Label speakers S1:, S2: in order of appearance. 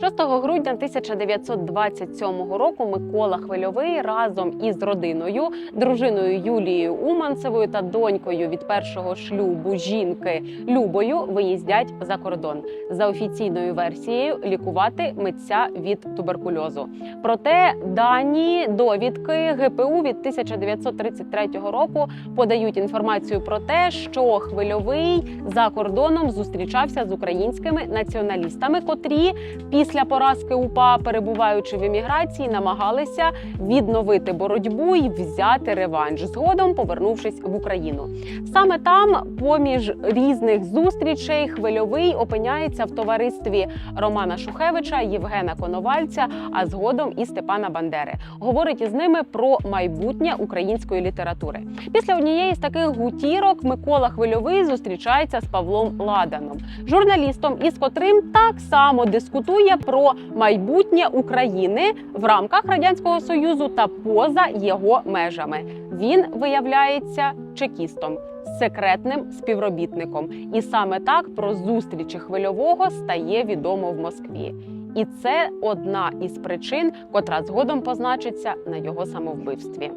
S1: 6 грудня 1927 року Микола Хвильовий разом із родиною, дружиною Юлією Уманцевою та донькою від першого шлюбу жінки Любою виїздять за кордон за офіційною версією лікувати митця від туберкульозу. Проте дані довідки ГПУ від 1933 року подають інформацію про те, що хвильовий за кордоном зустрічався з українськими націоналістами, котрі після поразки УПА, перебуваючи в еміграції, намагалися відновити боротьбу і взяти реванш, згодом повернувшись в Україну. Саме там, поміж різних зустрічей, хвильовий опиняється в товаристві Романа Шухевича, Євгена Коновальця, а згодом і Степана Бандери. Говорить із ними про майбутнє української літератури. Після однієї з таких гутірок Микола Хвильовий зустрічається з Павлом Ладаном, журналістом, із котрим так само дискутує про майбутнє України в рамках радянського союзу та поза його межами. Він виявляється чекістом. Секретним співробітником, і саме так про зустрічі хвильового стає відомо в Москві. І це одна із причин, котра згодом позначиться на його самовбивстві.